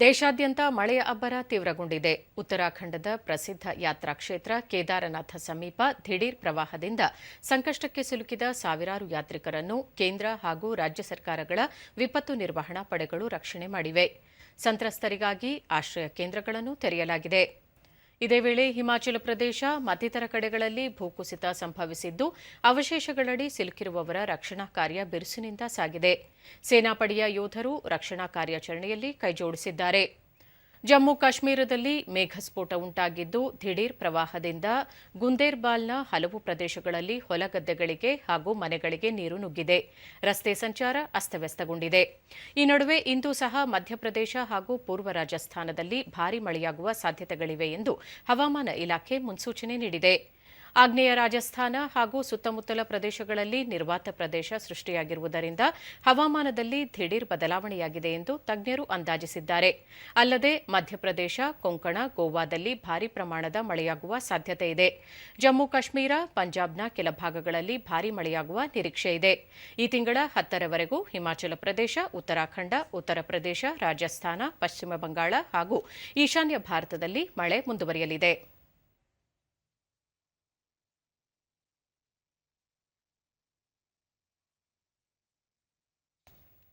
ದೇಶಾದ್ಯಂತ ಮಳೆಯ ಅಬ್ಬರ ತೀವ್ರಗೊಂಡಿದೆ. ಉತ್ತರಾಖಂಡದ ಪ್ರಸಿದ್ಧ ಯಾತ್ರಾ ಕ್ಷೇತ್ರ ಕೇದಾರನಾಥ ಸಮೀಪ ದಿಢೀರ್ ಪ್ರವಾಹದಿಂದ ಸಂಕಷ್ಟಕ್ಕೆ ಸಿಲುಕಿದ ಸಾವಿರಾರು ಯಾತ್ರಿಕರನ್ನು ಕೇಂದ್ರ ಹಾಗೂ ರಾಜ್ಯ ಸರ್ಕಾರಗಳ ವಿಪತ್ತು ನಿರ್ವಹಣಾ ಪಡೆಗಳು ರಕ್ಷಣೆ ಮಾಡಿವೆ. ಸಂತ್ರಸ್ತರಿಗಾಗಿ ಆಶ್ರಯ ಕೇಂದ್ರಗಳನ್ನು ತೆರೆಯಲಾಗಿದೆ. ಇದೇ ವೇಳೆ ಹಿಮಾಚಲ ಪ್ರದೇಶ, ಮತ್ತಿತರ ಕಡೆಗಳಲ್ಲಿ ಭೂಕುಸಿತ ಸಂಭವಿಸಿದ್ದು, ಅವಶೇಷಗಳಡಿ ಸಿಲುಕಿರುವವರ ರಕ್ಷಣಾ ಕಾರ್ಯ ಬಿರುಸಿನಿಂದ ಸಾಗಿದೆ. ಸೇನಾಪಡೆಯ ಯೋಧರು ರಕ್ಷಣಾ ಕಾರ್ಯಾಚರಣೆಯಲ್ಲಿ ಕೈಜೋಡಿಸಿದ್ದಾರೆ. ಜಮ್ಮು ಕಾಶ್ಮೀರದಲ್ಲಿ ಮೇಘಸ್ಫೋಟ ಉಂಟಾಗಿದ್ದು ದಿಢೀರ್ ಪ್ರವಾಹದಿಂದ ಗುಂದೇರ್ಬಾಲ್ನ ಹಲವು ಪ್ರದೇಶಗಳಲ್ಲಿ ಹೊಲಗದ್ದೆಗಳಿಗೆ ಹಾಗೂ ಮನೆಗಳಿಗೆ ನೀರು ನುಗ್ಗಿದೆ. ರಸ್ತೆ ಸಂಚಾರ ಅಸ್ತವ್ಯಸ್ತಗೊಂಡಿದೆ. ಈ ನಡುವೆ ಇಂದು ಸಹ ಮಧ್ಯಪ್ರದೇಶ ಹಾಗೂ ಪೂರ್ವ ರಾಜಸ್ಥಾನದಲ್ಲಿ ಭಾರೀ ಮಳೆಯಾಗುವ ಸಾಧ್ಯತೆಗಳಿವೆ ಎಂದು ಹವಾಮಾನ ಇಲಾಖೆ ಮುನ್ಸೂಚನೆ ನೀಡಿದೆ. ಆಗ್ನೇಯ ರಾಜಸ್ಥಾನ ಹಾಗೂ ಸುತ್ತಮುತ್ತಲ ಪ್ರದೇಶಗಳಲ್ಲಿ ನಿರ್ವಾತ ಪ್ರದೇಶ ಸೃಷ್ಟಿಯಾಗಿರುವುದರಿಂದ ಹವಾಮಾನದಲ್ಲಿ ದಿಢೀರ್ ಬದಲಾವಣೆಯಾಗಿದೆ ಎಂದು ತಜ್ಞರು ಅಂದಾಜಿಸಿದ್ದಾರೆ. ಅಲ್ಲದೆ ಮಧ್ಯಪ್ರದೇಶ, ಕೊಂಕಣ, ಗೋವಾದಲ್ಲಿ ಭಾರೀ ಪ್ರಮಾಣದ ಮಳೆಯಾಗುವ ಸಾಧ್ಯತೆ ಇದೆ. ಜಮ್ಮು ಕಾಶ್ಮೀರ, ಪಂಜಾಬ್ನ ಕೆಲ ಭಾಗಗಳಲ್ಲಿ ಭಾರೀ ಮಳೆಯಾಗುವ ನಿರೀಕ್ಷೆ ಇದೆ. ಈ ತಿಂಗಳ ಹತ್ತರವರೆಗೂ ಹಿಮಾಚಲ ಪ್ರದೇಶ, ಉತ್ತರಾಖಂಡ, ಉತ್ತರ ಪ್ರದೇಶ, ರಾಜಸ್ಥಾನ, ಪಶ್ಚಿಮ ಬಂಗಾಳ ಹಾಗೂ ಈಶಾನ್ಯ ಭಾರತದಲ್ಲಿ ಮಳೆ ಮುಂದುವರಿಯಲಿದೆ.